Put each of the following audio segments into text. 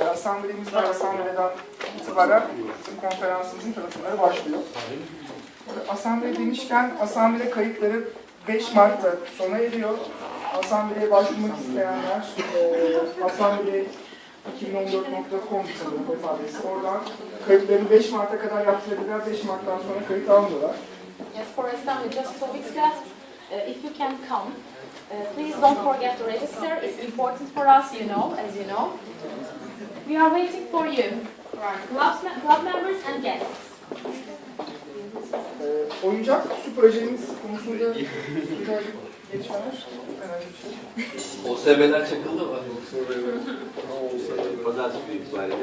e, asamblemiz var. Asambleden itibaren bizim konferansımızın tanıtımları başlıyor. E, Asamble demişken asamble kayıtları 5 Mart'ta sona eriyor. Asambleye başvurmak isteyenler e, asamble 2014.com sanırım web. Oradan kayıtlarını 5 Mart'a kadar yaptırabilirler. 5 Mart'tan sonra kayıt almıyorlar. Yes, for example, just two weeks left. Uh, if you can come, uh, please don't forget to register. It's important for us, you know, as you know. We are waiting for you, club, club members and guests. E, oyuncak su projemiz konusunda birazcık gelişmeler. OSB'ler çakıldı mı? Pazartesi büyük itibariyle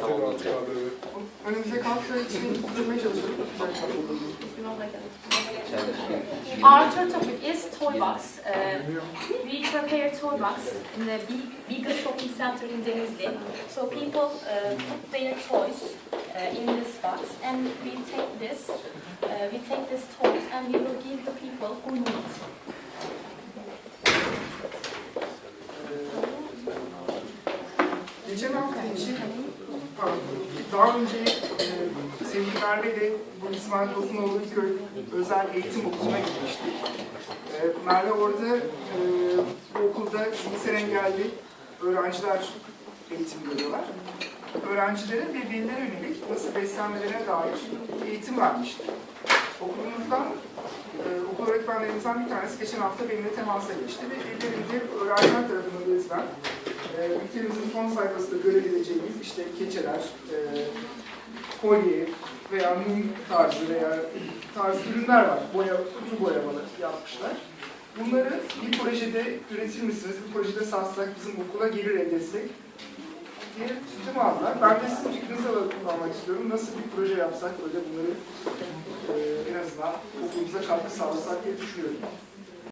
tamamlanacak. Önümüzdeki hafta için bitirmeye çalışıyoruz. Our third topic is toy box. Uh, we prepare toy box in the big, biggest shopping center in Denizli. So people uh, put their toys uh, in this box, and we take this, uh, we take this toys, and we will give the people who need. Geçen hafta için, e, sevgili Merve de bu İsmail Tosunoğlu köy özel eğitim okuluna gitmiştik. E, Merve orada e, bu okulda zihinsel engelli öğrenciler eğitim görüyorlar. Öğrencilere ve velilere yönelik nasıl beslenmelerine dair eğitim vermişti. Okulumuzdan, e, okul öğretmenlerimizden bir tanesi geçen hafta benimle temasa geçti ve velilerimizde öğrenciler tarafından üretilen e, ülkemizin son sayfasında görebileceğimiz işte keçeler, e, kolye veya mum tarzı veya tarzı ürünler var. Boya, kutu boyamalı yapmışlar. Bunları bir projede üretir misiniz, bir projede satsak bizim okula gelir elde etsek diye fikrim aldılar. Ben de sizin fikrinizi kullanmak istiyorum. Nasıl bir proje yapsak böyle bunları e, en azından okulumuza katkı sağlasak diye düşünüyorum.